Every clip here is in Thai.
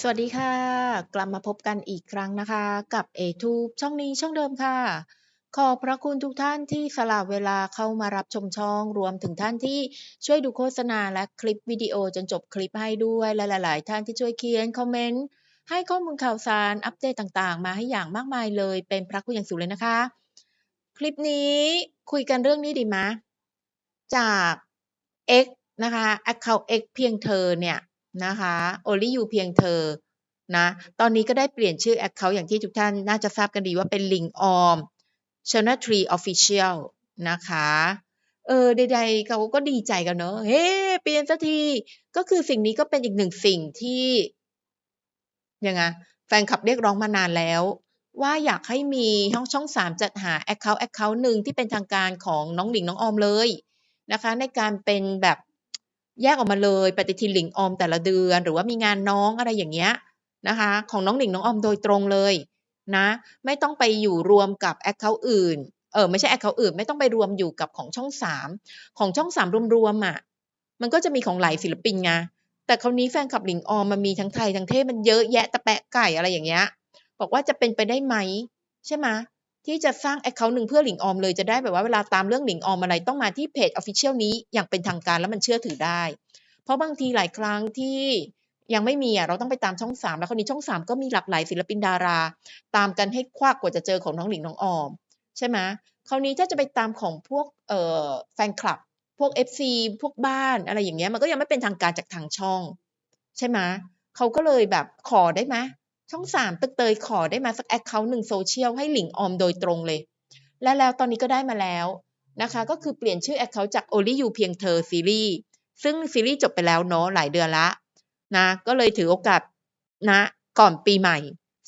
สวัสดีค่ะ กลับมาพบกันอีกครั้งนะคะ กับ A-Tube ช่องนี้ช่องเดิมค่ะ ขอบพระคุณทุกท่านที่สละเวลาเข้ามารับชมช่อง รวมถึงท่านที่ช่วยดูโฆษณาและคลิปวิดีโอจนจบคลิปให้ด้วยและหลาย ๆ ท่านที่ช่วยเขียนคอมเมนต์ให้ข้อมูลข่าวสารอัปเดตต่าง ๆ มาให้อย่างมากมายเลย เป็นพระคุณอย่างสูงเลยนะคะ คลิปนี้คุยกันเรื่องนี้ดีไหมจาก X นะคะ Account X เพียงเธอเนี่ย นะคะ Only You เพียงเธอนะ ตอนนี้ก็ได้เปลี่ยนชื่อ Account อย่างที่ทุกท่านน่าจะทราบกันดีว่าเป็น Link On Channel Tree Official นะคะ เออใดๆเขาก็ดีใจกันเนาะเฮ้ เปลี่ยนสักที ก็คือสิ่งนี้ก็เป็นอีกหนึ่งสิ่งที่ยังไงแฟนคลับเรียกร้องมานานแล้ว ว่าอยากให้มีช่องช่อง3จัดหาแอ็กเคานต์แอ็กเคานต์หนึ่งที่เป็นทางการของน้องหลิงน้องออมเลยนะคะ ในการเป็นแบบ แยกออกมาเลยปฏิทินหลิงออมแต่ละเดือน หรือว่ามีงานน้องอะไรอย่างเงี้ยนะคะ ของน้องหลิงน้องออมโดยตรงเลยนะไม่ต้องไปอยู่รวมกับแอ็กเคานต์อื่นเออไม่ใช่แอ็กเคานต์อื่น ไม่ต้องไปรวมอยู่กับของช่อง3ของช่อง3รวมๆอะมันก็จะมีของหลายศิลปินไงแต่คราวนี้แฟนคลับหลิงออมมันมีทั้งไทยทั้งเทศมันเยอะแยะตะแปะไก่อะไรอย่างเงี้ยบอกว่าจะเป็นไปได้ไหมใช่ไหม ที่จะสร้างแอ็กเคาน์หนึ่งเพื่อหลิงออมเลยจะได้แบบว่าเวลาตามเรื่องหลิงออมอะไรต้องมาที่เพจ Official นี้อย่างเป็นทางการแล้วมันเชื่อถือได้ เพราะบางทีหลายครั้งที่ยังไม่มีอะเราต้องไปตามช่อง3แล้วคราวนี้ช่อง3ก็มีหลากหลายศิลปินดารา ตามกันให้ควักกว่าจะเจอของน้องหลิงน้องออม ใช่ไหมคราวนี้ถ้าจะไปตามของพวกเอ่อแฟนคลับ พวก FC พวกบ้านอะไรอย่างเงี้ยมันก็ยังไม่เป็นทางการจากทางช่อง ใช่ไหมเขาก็เลยแบบขอได้ไหม ช่อง3ตึกเตยขอได้ไหมสักแอ็กเคานต์หนึ่ง Social ให้หลิงออมโดยตรงเลย และแล้วตอนนี้ก็ได้มาแล้วนะคะ ก็คือเปลี่ยนชื่อแอ็กเคานต์จาก Only You เพียงเธอซีรีส์ซึ่งซีรีส์จบไปแล้วเนาะหลายเดือนล้วนะก็เลยถือโอกาสนะก่อนปีใหม่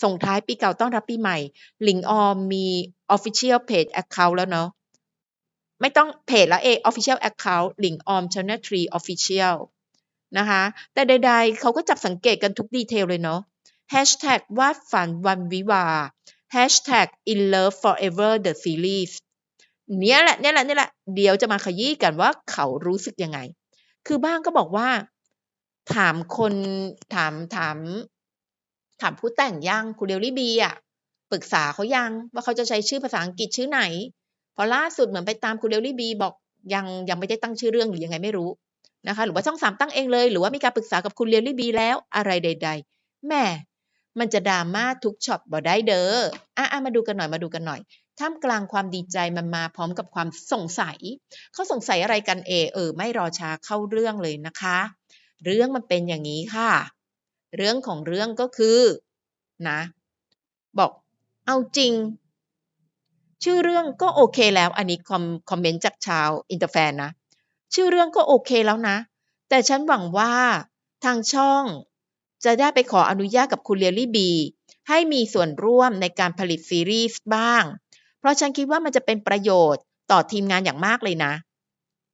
ส่งท้ายปีเก่าต้อนรับปีใหม่ หลิงออมมี Official Page แอ็กเคานต์แล้วเนาะไม่ต้องเพจแล้วเอง Official Account หลิงออม Channel Tree Official นะคะ แต่ใดๆเขาก็จับสังเกตกันทุก detail เลยเนาะ Hashtag วาดฝันวันวิวา Hashtag In Love Forever The Series เนี่ยแหละเนี่ยแหละเนี่ยแหละเดี๋ยวจะมาขยี้กันว่าเขารู้สึกยังไง คือบ้างก็บอกว่า ถามคนถามถาม ถามผู้แต่งยังคุณเดลลี่บีอะปรึกษาเขายังว่าเขาจะใช้ชื่อภาษาอังกฤษชื่อไหนพราะล่าสุดเหมือนไปตามคุณเดลลี่บีบอกยังยังไม่ได้ตั้งชื่อเรื่องหรือยังไงไม่รู้นะคะหรือว่าช่อง3ตั้งเองเลย หรือว่ามีการปรึกษากับคุณเดลลี่บีแล้วอะไรใด ๆแหม มันจะ drama ทุกช็อตบ่ได้เด้ออาๆมาดูกันหน่อยมาดูกันหน่อยท่ามกลางความดีใจมันมาพร้อมกับความสงสัย เขาสงสัยอะไรกันเอ เออ ไม่รอช้าเข้าเรื่องเลยนะคะ เรื่องมันเป็นอย่างงี้ค่ะ เรื่องของเรื่องก็คือนะ บอกเอาจริง ชื่อเรื่องก็โอเคแล้ว อันนี้คอมคอมเมนต์จากชาวอินเตอร์แฟนนะ ชื่อเรื่องก็โอเคแล้วนะ แต่ฉันหวังว่าทางช่อง จะได้ไปขออนุญาตกับคุณเดลลี่บีให้มีส่วนร่วมในการผลิตซีรีส์บ้าง เพราะฉันคิดว่ามันจะเป็นประโยชน์ต่อทีมงานอย่างมากเลยนะ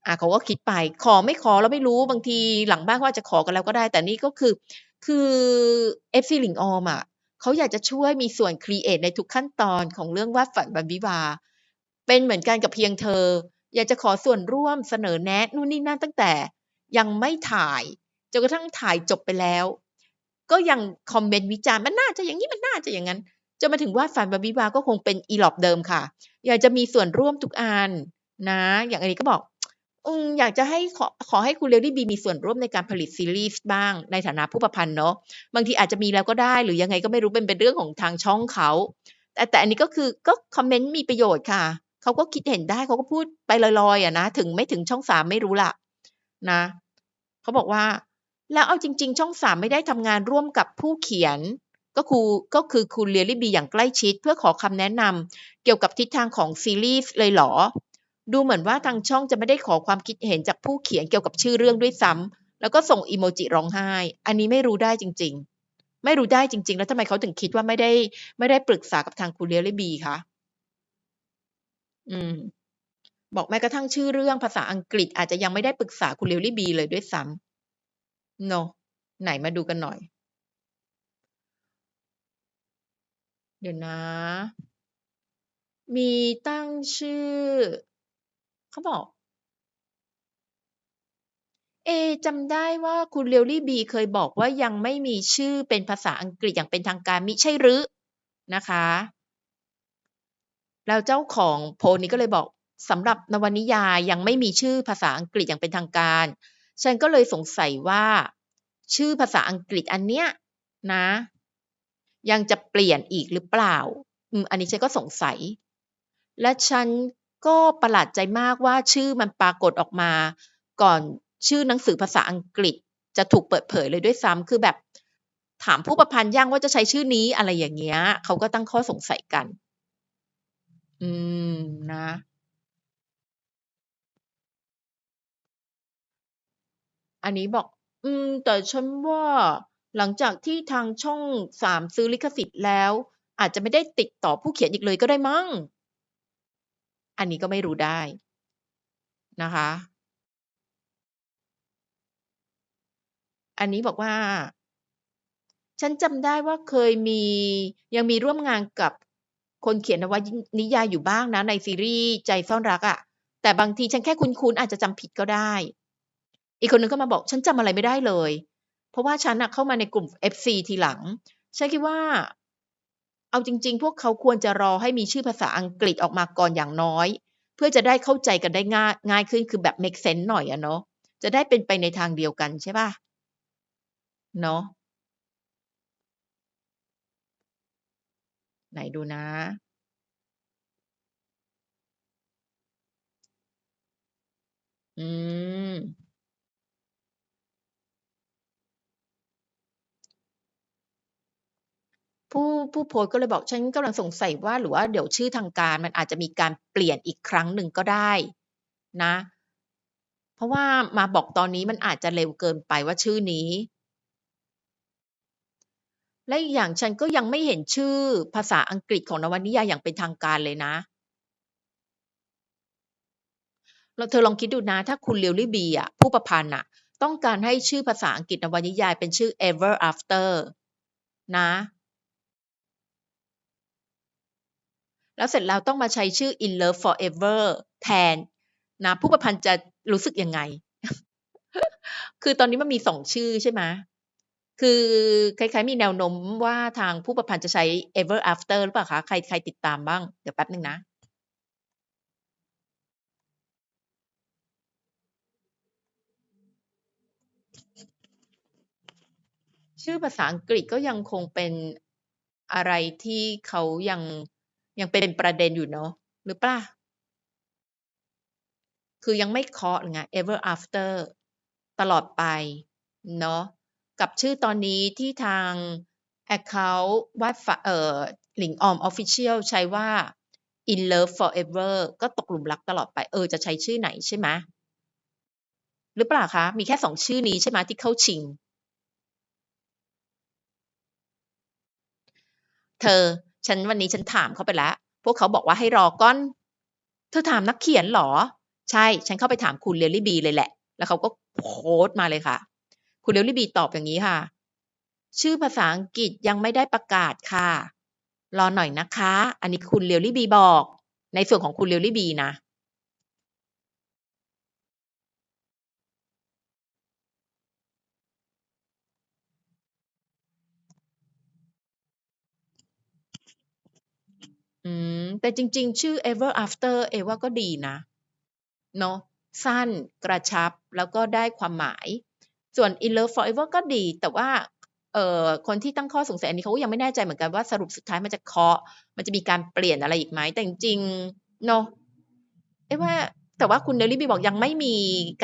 อ่าเขาก็คิดไป ขอไม่ขอเราไม่รู้บางทีหลังบ้านเขาจะขอกันแล้วก็ได้ แต่นี่ก็คือ คือ FC หลิงออมอะเขาอยากจะช่วยมีส่วนครีเอตในทุกขั้นตอนของเรื่องวาดฝันวันวิวา เป็นเหมือนกันกับเพียงเธอ อยากจะขอส่วนร่วมเสนอแนะนู่นนี่นั่นตั้งแต่ ยังไม่ถ่ายจนกระทั่งถ่ายจบไปแล้ว ก็ยังคอมเมนต์วิจารณ์มันน่าจะอย่างงี้มันน่าจะอย่างงั้นจนมาถึงว่าฝันวันวิวาก็คงเป็นอีหลอบเดิมค่ะ อยากจะมีส่วนร่วมทุกอันนะ อย่างอันนี้ก็บอกอืมอยากจะให้ขอขอให้คุณเลลี่บีมีส่วนร่วมในการผลิตซีรีส์บ้างในฐานะผู้ประพันธ์เนาะบางทีอาจจะมีแล้วก็ได้ หรือยังไงก็ไม่รู้เป็นเป็นเรื่องของทางช่องเขา แต่แต่อันนี้ก็คือก็คอมเมนต์มีประโยชน์ค่ะเขาก็คิดเห็นได้เขาก็พูดไปลอยๆอะนะถึงไม่ถึงช่อง3ไม่รู้ล่ะ นะเขาบอกว่า แล้วเอาจริง ๆ ช่อง3ไม่ได้ทำงานร่วมกับผู้เขียน ก็คูก็คือคุณเดลลี่บีอย่างใกล้ชิด เพื่อขอคำแนะนำเกี่ยวกับทิศทางของซีรีส์เลยเหรอ ดูเหมือนว่าทางช่องจะไม่ได้ขอความคิดเห็นจากผู้เขียนเกี่ยวกับชื่อเรื่องด้วยซ้ำแล้วก็ส่งอิโมจิร้องไห้ อันนี้ไม่รู้ได้จริง ๆ ไม่รู้ได้จริง ๆ แล้วทำไมเขาถึงคิดว่าไม่ได้ไม่ได้ปรึกษากับทางคุณเดลลี่บีคะอืมบอกแม้กระทั่งชื่อเรื่องภาษาอังกฤษอาจจะยังไม่ได้ปรึกษาคุณเดลลี่บีเลยด้วยซ้ำ เนไหนมาดูกันหน่อย เดี๋ยวนะ มีตั้งชื่อ เขาบอก เอจำได้ว่าคุณเรียวลี่บีเคยบอกว่ายังไม่มีชื่อเป็นภาษาอังกฤษอย่างเป็นทางการมิใช่หรือนะคะ แล้วเจ้าของโพนี้ก็เลยบอกสำหรับนวนิยายยังไม่มีชื่อภาษาอังกฤษอย่างเป็นทางการ ฉันก็เลยสงสัยว่า ชื่อภาษาอังกฤษอันเนี้ยนะ ยังจะเปลี่ยนอีกหรือเปล่าอืมอันนี้ฉันก็สงสัย และฉันก็ประหลาดใจมากว่าชื่อมันปรากฏออกมา ก่อนชื่อหนังสือภาษาอังกฤษจะถูกเปิดเผยเลยด้วยซ้ำคือแบบถามผู้ประพันธ์ยังว่าจะใช้ชื่อนี้อะไรอย่างเงี้ยเขาก็ตั้งข้อสงสัยกัน อืมนะ อันนี้บอก อืม แต่ฉันว่าหลังจากที่ทางช่องสามซื้อลิขสิทธิ์แล้ว อาจจะไม่ได้ติดต่อผู้เขียนอีกเลยก็ได้มั้ง อันนี้ก็ไม่รู้ได้นะคะ อันนี้บอกว่า ฉันจำได้ว่าเคยมียังมีร่วมงานกับคนเขียนนวนิยายอยู่บ้างนะในซีรีส์ใจซ่อนรักอะ่ะ แต่บางทีฉันแค่คุ้นๆอาจจะจำผิดก็ได้ อีกคนนึงก็มาบอกฉันจำอะไรไม่ได้เลย เพราะว่าฉันอะเข้ามาในกลุ่ม FC ทีหลัง ฉันคิดว่า เอาจริง ๆ พวกเขาควรจะรอให้มีชื่อภาษาอังกฤษออกมาก่อนอย่างน้อย เพื่อจะได้เข้าใจกันได้ง่ายง่ายขึ้นคือแบบ make sense หน่อยอะเนาะจะได้เป็นไปในทางเดียวกันใช่ป่ะเนาะไหนดูนะ อืม ผู้ผู้โพสก็เลยบอกฉันกำลังสงสัยว่าหรือว่าเดี๋ยวชื่อทางการมันอาจจะมีการเปลี่ยนอีกครั้งหนึ่งก็ได้นะ เพราะว่ามาบอกตอนนี้มันอาจจะเร็วเกินไปว่าชื่อนี้ และอีกอย่างฉันก็ยังไม่เห็นชื่อภาษาอังกฤษของนวนิยายอย่างเป็นทางการเลยนะเราเธอลองคิดดูนะถ้าคุณเลียวลี่บีอะผู้ประพันธ์อะ ต้องการให้ชื่อภาษาอังกฤษนวนิยายเป็นชื่อ ever after นะ แล้วเสร็จแล้วต้องมาใช้ชื่อ in love forever แทนนะผู้ประพันธ์จะรู้สึกยังไง คือตอนนี้มันมีสองชื่อใช่ไหมคือคล้ายๆมีแนวโน้มว่าทางผู้ประพันธ์จะใช้ ever after หรือเปล่าคะ ใครใครติดตามบ้าง เดี๋ยวแป๊บหนึ่งนะชื่อภาษาอังกฤษก็ยังคงเป็นอะไรที่เขายัง ยังเป็นประเด็นอยู่เนาะหรือเปล่า คือยังไม่เคาะไง ever after ตลอดไปเนาะกับชื่อตอนนี้ที่ทาง Account วัดฝเอ่อหลิงออม Official ใช้ว่า in love forever ก็ตกหลุมรักตลอดไป เออ จะใช้ชื่อไหนใช่ไหมหรือเปล่าคะ มีแค่สองชื่อนี้ใช่ไหมที่เข้าชิง เธอ ฉันวันนี้ฉันถามเขาไปแล้ว พวกเขาบอกว่าให้รอก้อน เธอถามนักเขียนหรอ ใช่ ฉันเข้าไปถามคุณเรลลี่บีเลยแหละ แล้วเขาก็โพสต์มาเลยค่ะ คุณเรลลี่บีตอบอย่างนี้ค่ะ ชื่อภาษาอังกฤษยังไม่ได้ประกาศค่ะ รอหน่อยนะคะ อันนี้คุณเรลลี่บีบอก ในส่วนของคุณเรลลี่บีนะ อืม แต่จริง ๆ ชื่อ ever after เอว่าก็ดีนะ เนาะสั้นกระชับแล้วก็ได้ความหมาย ส่วน in love forever ก็ดี แต่ว่าเอ่อคนที่ตั้งข้อสงสัยอันนี้เขาก็ยังไม่แน่ใจเหมือนกันว่าสรุปสุดท้ายมันจะเคาะ มันจะมีการเปลี่ยนอะไรอีกไหมแต่จริงๆเนาะเอ๊ะว่าแต่ว่าคุณเดลี่บีบอกยังไม่มี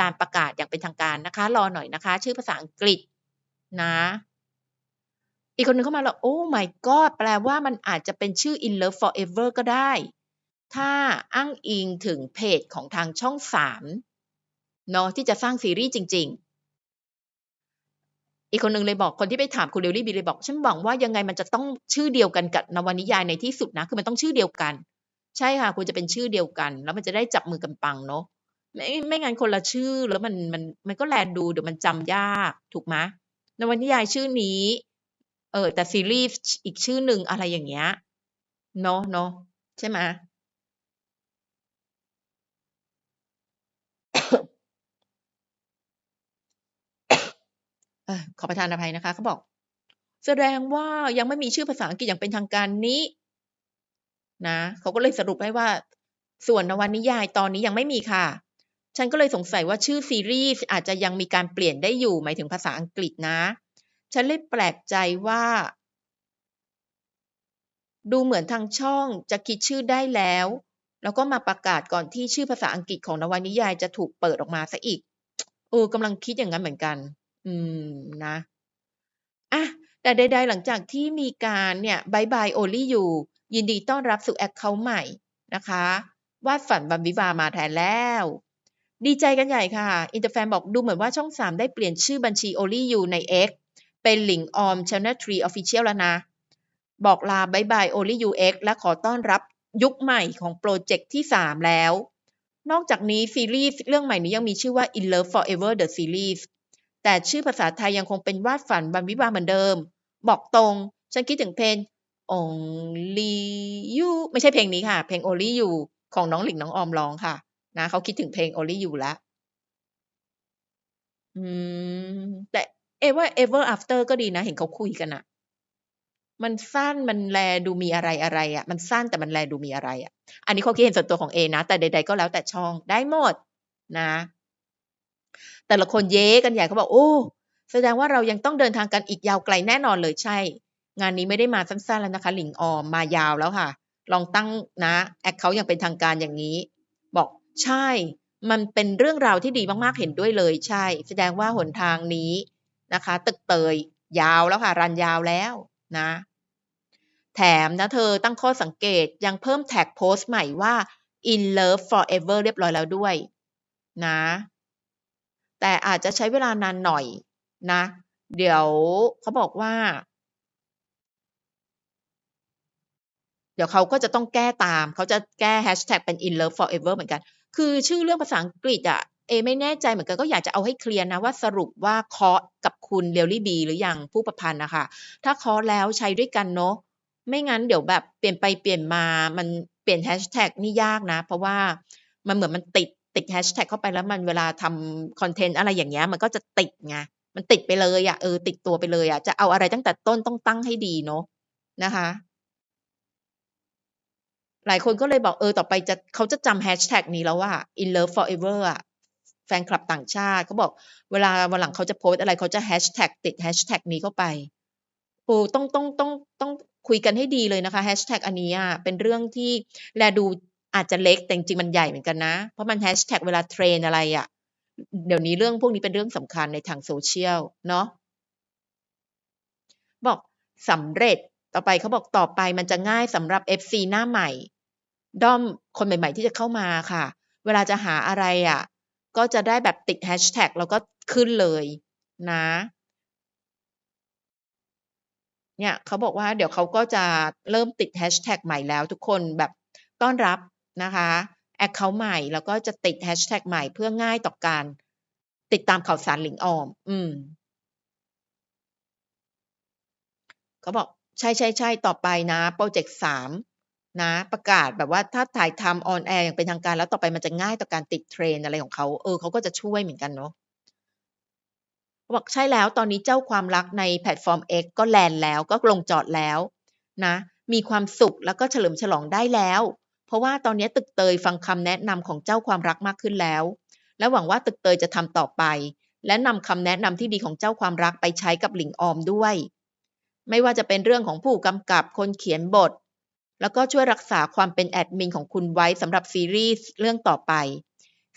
การประกาศอย่างเป็นทางการนะคะ รอหน่อยนะคะ ชื่อภาษาอังกฤษนะ อีกคนหนึ่งเข้ามาแล้วโอ้ my god แปลว่ามันอาจจะเป็นชื่อ in love forever ก็ได้ ถ้าอ้างอิงถึงเพจของทางช่องสามเนาะที่จะสร้างซีรีส์จริง ๆ อีกคนหนึ่งเลยบอกคนที่ไปถามคุณเดลี่บีเลยบอก ฉันหวังว่ายังไงมันจะต้องชื่อเดียวกันกับนวนิยายในที่สุดนะ คือมันต้องชื่อเดียวกัน ใช่ค่ะควรจะเป็นชื่อเดียวกัน แล้วมันจะได้จับมือกันปังเนาะไม่ไม่งั้นคนละชื่อแล้วมันมันมันก็แลดูเดี๋ยวมันจำยากถูกไหมนวนิยายชื่อนี้ เออแต่ซีรีส์อีกชื่อหนึ่งอะไรอย่างเงี้ยเนาะเนาะใช่ไหมออขอประทานอภัยนะคะเขาบอก แสดงว่ายังไม่มีชื่อภาษาอังกฤษอย่างเป็นทางการนี้ นะเขาก็เลยสรุปให้ว่า ส่วนนวนิยายตอนนี้ยังไม่มีค่ะ ฉันก็เลยสงสัยว่าชื่อซีรีส์อาจจะยังมีการเปลี่ยนได้อยู่หมายถึงภาษาอังกฤษนะ ฉันเลยแปลกใจว่า ดูเหมือนทางช่องจะคิดชื่อได้แล้ว แล้วก็มาประกาศก่อนที่ชื่อภาษาอังกฤษของนวนิยายจะถูกเปิดออกมาซะอีกเออกำลังคิดอย่างนั้นเหมือนกัน อืมนะอะแต่ใดๆหลังจากที่มีการเนี่ยบายบายโอลี่อยู่ ยินดีต้อนรับสู่แอคเคาท์ใหม่นะคะ วาดฝันบัมวิวามาแทนแล้ว ดีใจกันใหญ่ค่ะ อินเตอร์แฟนบอกดูเหมือนว่าช่อง 3 ได้เปลี่ยนชื่อบัญชี o อลี่อยู่ใน X เป็นหลิงออม Channel 3 Official แล้วนะ บอกลาบายบาย o อลี่ยู X และขอต้อนรับยุคใหม่ของโปรเจกต์ที่ 3 แล้ว นอกจากนี้ซีรีส์เรื่องใหม่นี้ยังมีชื่อว่า In Love Forever the Series แต่ชื่อภาษาไทยยังคงเป็นวาดฝันบันวิวาเหมือนเดิม บอกตรง ฉันคิดถึงเพลง Only You ไม่ใช่เพลงนี้ค่ะ เพลง Only You ของน้องหลิงน้องออมร้องค่ะ นะเขาคิดถึงเพลง Only You แล้วแต่ เอว่า Ever After ก็ดีนะ เห็นเขาคุยกันอะมันสั้นมันแลดูมีอะไรอะไรอะมันสั้นแต่มันแลดูมีอะไรอะอันนี้เขาคิดเห็นส่วนตัวของเอนะ แต่ใด ๆ ก็แล้วแต่ช่องได้หมดนะ แต่ละคนเย้กันใหญ่เขาบอกโอ้แสดงว่าเรายังต้องเดินทางกันอีกยาวไกลแน่นอนเลยใช่ งานนี้ไม่ได้มาสั้นๆแล้วนะคะ หลิงออมมายาวแล้วค่ะ ลองตั้งนะแอคเคาอย่างเป็นทางการอย่างนี้ บอกใช่ มันเป็นเรื่องราวที่ดีมากๆเห็นด้วยเลยใช่ แสดงว่าหนทางนี้ นะคะ ตึกเตยยาวแล้วค่ะรันยาวแล้วนะ แถมนะเธอตั้งข้อสังเกตยังเพิ่มแท็กโพสต์ใหม่ว่า in love forever เรียบร้อยแล้วด้วยนะ แต่อาจจะใช้เวลานานหน่อยนะ เดี๋ยวเขาบอกว่า เดี๋ยวเขาก็จะต้องแก้ตาม เขาจะแก้แฮชแท็กเป็น in love forever เหมือนกัน คือชื่อเรื่องภาษาอังกฤษอะ เอไม่แน่ใจเหมือนกันก็อยากจะเอาให้เคลียร์นะว่าสรุปว่าเคาะกับคุณเรียลลี่บีหรืออยังผู้ประพันธ์นะคะ ถ้าเคาะแล้วใช้ด้วยกันเนาะไม่งั้นเดี๋ยวแบบเปลี่ยนไปเปลี่ยนมามันเปลี่ยนแฮชแท็กนี่ยากนะ เพราะว่ามันเหมือนมันติดติดแฮชแท็กเข้าไปแล้วมันเวลาทำคอนเทนต์อะไรอย่างเงี้ยมันก็จะติดไงมันติดไปเลยอะเออติดตัวไปเลยอะจะเอาอะไรตั้งแต่ต้นต้องตั้งให้ดีเนาะนะคะ หลายคนก็เลยบอกเออต่อไปจะเขาจะจำแฮชแท็กนี้แล้วว่า in love forever อะ ฟนคลับต่างชาติเขาบอกเวลาวันหลังเขาจะโพสอะไรเขาจะแฮชแท็กติดแฮชแท็กนี้เข้าไปโอ้ต้องต้องต้องต้องคุยกันให้ดีเลยนะคะแฮชแท็กอันนี้อะเป็นเรื่องที่แลดูอาจจะเล็กแต่จริงมันใหญ่เหมือนกันนะ เพราะมันแฮชแท็กเวลาเทรนอะไรอะเดี๋ยวนี้เรื่องพวกนี้เป็นเรื่องสำคัญในทางโซเชียลเนาะบอกสำเร็จต่อไปเขาบอกต่อไปมันจะง่ายสำหรับ FC หน้าใหม่ ด้อมคนใหม่ ๆ ที่จะเข้ามาค่ะ เวลาจะหาอะไรอะ ก็จะได้แบบติดแฮชแท็กแล้วก็ขึ้นเลยนะ เนี่ยเขาบอกว่าเดี๋ยวเขาก็จะเริ่มติดแฮชแท็กใหม่แล้วทุกคนแบบต้อนรับนะคะแอคเคาท์ใหม่แล้วก็จะติดแฮชแท็กใหม่เพื่อง่ายต่อการติดตามข่าวสารหลิงออม อืมเขาบอกใช่ใช่ใช่ต่อไปนะโปรเจกต์สาม นะประกาศแบบว่าถ้าถ่ายทำออนแอร์อย่างเป็นทางการแล้วต่อไปมันจะง่ายต่อการติดเทรนอะไรของเขาเออเขาก็จะช่วยเหมือนกันเนาะบอกใช่แล้วตอนนี้เจ้าความรักในแพลตฟอร์ม X ก็แลนแล้วก็ลงจอดแล้วนะ มีความสุขแล้วก็เฉลิมฉลองได้แล้ว เพราะว่าตอนนี้ตึกเตยฟังคำแนะนำของเจ้าความรักมากขึ้นแล้ว และหวังว่าตึกเตยจะทำต่อไป และนำคำแนะนำที่ดีของเจ้าความรักไปใช้กับหลิงออมด้วย ไม่ว่าจะเป็นเรื่องของผู้กำกับคนเขียนบท แล้วก็ช่วยรักษาความเป็นแอดมินของคุณไว้สำหรับซีรีส์เรื่องต่อไป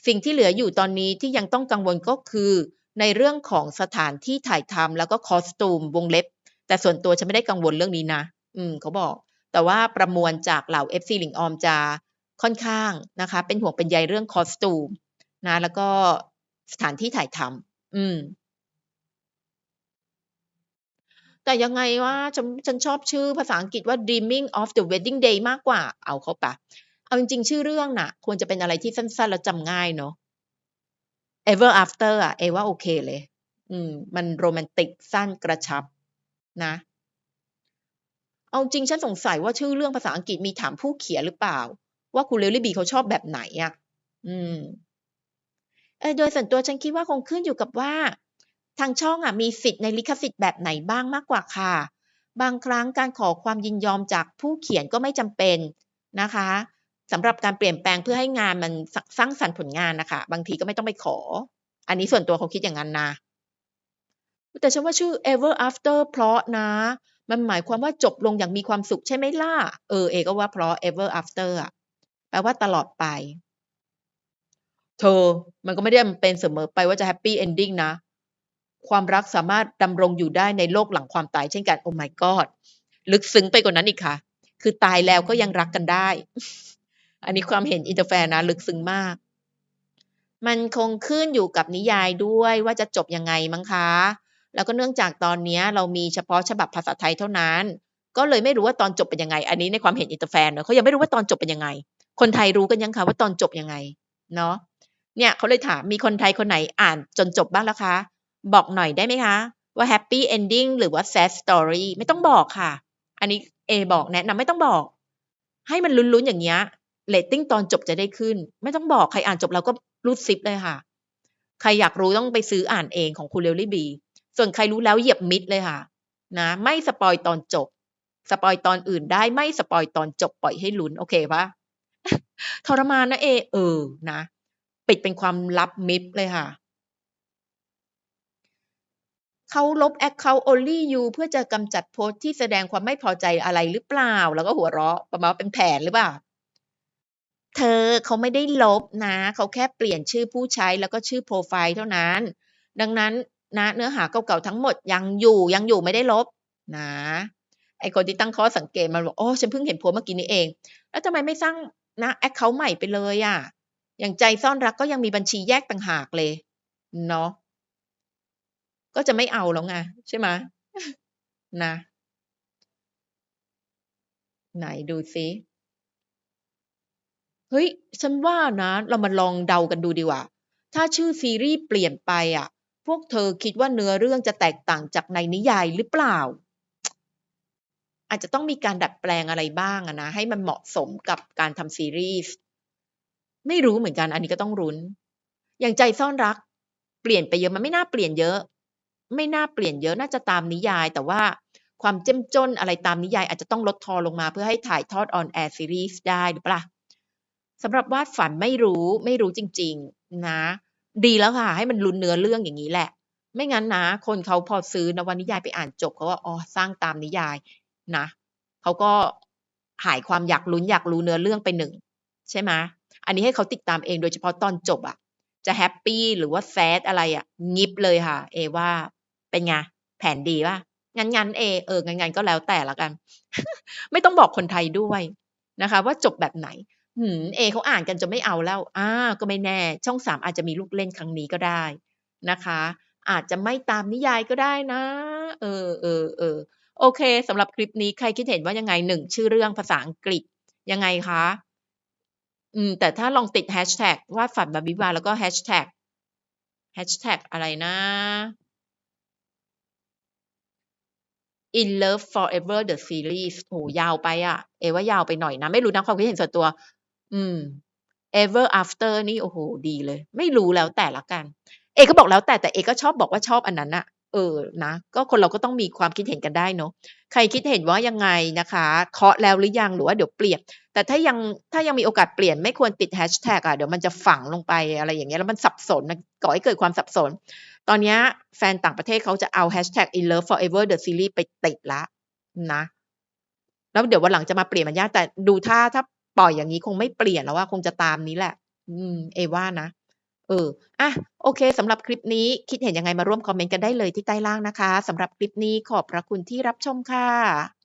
สิ่งที่เหลืออยู่ตอนนี้ที่ยังต้องกังวลก็คือ ในเรื่องของสถานที่ถ่ายทำแล้วก็คอสตูมวงเล็บ แต่ส่วนตัวฉันไม่ได้กังวลเรื่องนี้นะ อืมเขาบอก แต่ว่าประมวลจากเหล่า FC หลิงออมจะค่อนข้างนะคะ เป็นห่วงเป็นใยเรื่องคอสตูมนะ แล้วก็สถานที่ถ่ายทำอืม แต่ยังไงว่าฉันฉันชอบชื่อภาษาอังกฤษว่า Dreaming of the Wedding Day มากกว่า เอาเข้าปะเอาจริงๆ ชื่อเรื่องน่ะ ควรจะเป็นอะไรที่สั้นๆ แล้วจำง่ายเนาะ Ever After อะเอว่าโอเคเลย อืม มันโรแมนติกสั้นกระชับนะ เอาจริงฉันสงสัยว่าชื่อเรื่องภาษาอังกฤษมีถามผู้เขียนหรือเปล่า ว่าคุณเลลี่บีเขาชอบแบบไหนอะอืมเออโดยส่วนตัวฉันคิดว่าคงขึ้นอยู่กับว่า ทางช่องอะมีสิทธิ์ในลิขสิทธิ์แบบไหนบ้างมากกว่าค่ะ บางครั้งการขอความยินยอมจากผู้เขียนก็ไม่จำเป็นนะคะสำหรับการเปลี่ยนแปลงเพื่อให้งานมันสสร้างสรรค์ผลงานนะคะ บางทีก็ไม่ต้องไปขอ อันนี้ส่วนตัวเขาคิดอย่างนั้นนะแต่ฉันว่าชื่อ ever after เพราะนะ มันหมายความว่าจบลงอย่างมีความสุขใช่ไหมล่ะ เออเอก็ว่าเพราะ ever after อะแปลว่าตลอดไป เธอ มันก็ไม่ได้เป็นเสมอไปว่าจะ happy ending นะ ความรักสามารถดำรงอยู่ได้ในโลกหลังความตายเช่นกันโอ้ my god ลึกซึ้งไปกว่านั้นอีกค่ะ คือตายแล้วก็ยังรักกันได้ อันนี้ความเห็นอินเตอร์แฟนนะ ลึกซึ้งมาก มันคงขึ้นอยู่กับนิยายด้วยว่าจะจบยังไงมั้งคะ แล้วก็เนื่องจากตอนนี้เรามีเฉพาะฉบับภาษาไทยเท่านั้น ก็เลยไม่รู้ว่าตอนจบเป็นยังไง อันนี้ในความเห็นอินเตอร์แฟนเนอะเขายังไม่รู้ว่าตอนจบเป็นยังไง คนไทยรู้กันยังคะว่าตอนจบยังไง เนาะ เนี่ยเขาเลยถามมีคนไทยคนไหนอ่านจนจบบ้างแล้วคะ บอกหน่อยได้ไหมคะ ว่า happy ending หรือว่า sad story ไม่ต้องบอกค่ะ อันนี้เอบอกแนะนำไม่ต้องบอก ให้มันลุ้นๆอย่างเงี้ยเรตติ้งตอนจบจะได้ขึ้น ไม่ต้องบอกใครอ่านจบเราก็รูดซิปเลยค่ะ ใครอยากรู้ต้องไปซื้ออ่านเองของคุณเรลลี่บี ส่วนใครรู้แล้วเหยียบมิดเลยค่ะ นะ ไม่สปอยตอนจบ สปอยตอนอื่นได้ไม่สปอยตอนจบปล่อยให้ลุ้นโอเคปะทรมานนะเอ เออนะ ปิดเป็นความลับมิดเลยค่ะ เขาลบ account only you เพื่อจะกำจัดโพสต์ที่แสดงความไม่พอใจอะไรหรือเปล่า แล้วก็หัวเราะประมาณว่าเป็นแผนหรือเปล่า เธอเขาไม่ได้ลบนะ เขาแค่เปลี่ยนชื่อผู้ใช้แล้วก็ชื่อโปรไฟล์เท่านั้น ดังนั้นนะเนื้อหาเก่าๆทั้งหมดยังอยู่ยังอยู่ไม่ได้ลบนะไอคนที่ตั้งข้อสังเกตมันบอกโอ้ฉันเพิ่งเห็นโพสเมื่อกี้นี้เอง แล้วทำไมไม่สร้างนะ account ใหม่ไปเลยอะ่ะ อย่างใจซ่อนรักก็ยังมีบัญชีแยกต่างหากเลย เนาะ ก็จะไม่เอาแล้วไงใช่ไหมนะ ไหนดูซิเฮ้ย ฉันว่านะ เรามาลองเดากันดูดีกว่า ถ้าชื่อซีรีส์เปลี่ยนไปอะพวกเธอคิดว่าเนื้อเรื่องจะแตกต่างจากในนิยายหรือเปล่า อาจจะต้องมีการดัดแปลงอะไรบ้างอะนะ ให้มันเหมาะสมกับการทำซีรีส์ ไม่รู้เหมือนกัน อันนี้ก็ต้องรุ้น อย่างใจซ่อนรัก เปลี่ยนไปเยอะ มันไม่น่าเปลี่ยนเยอะ ไม่น่าเปลี่ยนเยอะน่าจะตามนิยาย แต่ว่าความเจ้มจนอะไรตามนิยายอาจจะต้องลดทอนลงมาเพื่อให้ถ่ายทอดออนแอร์ซีรีส์ได้หรือเปล่าสำหรับวาดฝันไม่รู้ไม่รู้จริง ๆ นะ ดีแล้วค่ะ ให้มันลุ้นเนื้อเรื่องอย่างนี้แหละ ไม่งั้นนะ คนเขาพอซื้อนวนิยายไปอ่านจบเขาว่าอ๋อสร้างตามนิยายนะเขาก็หายความอยากลุ้นอยากรู้เนื้อเรื่องไปหนึ่งใช่ไหมอันนี้ให้เขาติดตามเองโดยเฉพาะตอนจบอะจะแฮปปี้หรือว่าแซดอะไรอะงิบเลยค่ะ เอว่า เป็นไงแผนดีป่ะงั้นงั้นเอเอองั้นงั้นก็แล้วแต่ละกัน ไม่ต้องบอกคนไทยด้วยนะคะ ว่าจบแบบไหนหืมเอเขาอ่านกันจนไม่เอาแล้วอ่าก็ไม่แน่ ช่องสามอาจจะมีลูกเล่นครั้งนี้ก็ได้นะคะ อาจจะไม่ตามนิยายก็ได้นะ เออเออเออโอเคสำหรับคลิปนี้ใครคิดเห็นว่ายังไงหนึ่งชื่อเรื่องภาษาอังกฤษยังไงคะ อืม แต่ถ้าลองติดแฮชแท็กวาดฝันบาบี้วาแล้วก็แฮชแท็กแฮชแท็กอะไรนะ in love forever the series โอ้ยาวไปอะเอว่ายาวไปหน่อยนะ ไม่รู้นะความคิดเห็นส่วนตัว อืม ever after นี่โอ้โหดีเลย ไม่รู้แล้วแต่ละกัน เอก็บอกแล้วแต่แต่เอก็ชอบบอกว่าชอบอันนั้นอะเออนะ ก็คนเราก็ต้องมีความคิดเห็นกันได้เนาะใครคิดเห็นว่ายังไงนะคะเคาะแล้วหรือยังหรือว่าเดี๋ยวเปลี่ยน แต่ถ้ายังถ้ายังมีโอกาสเปลี่ยนไม่ควรติดแฮชแท็กอะเดี๋ยวมันจะฝังลงไปอะไรอย่างเงี้ยแล้วมันสับสนมันก่อให้เกิดความสับสน ตอนนี้แฟนต่างประเทศเขาจะเอาแฮชแท็ก in love forever the series ไปติดละนะ แล้วเดี๋ยววันหลังจะมาเปลี่ยนมันยากแต่ดูถ้าถ้าปล่อยอย่างนี้คงไม่เปลี่ยนแล้วว่าคงจะตามนี้แหละ อืม เอว่านะ เออ อะ โอเคสำหรับคลิปนี้คิดเห็นยังไงมาร่วมคอมเมนต์กันได้เลยที่ใต้ล่างนะคะสำหรับคลิปนี้ขอบพระคุณที่รับชมค่ะ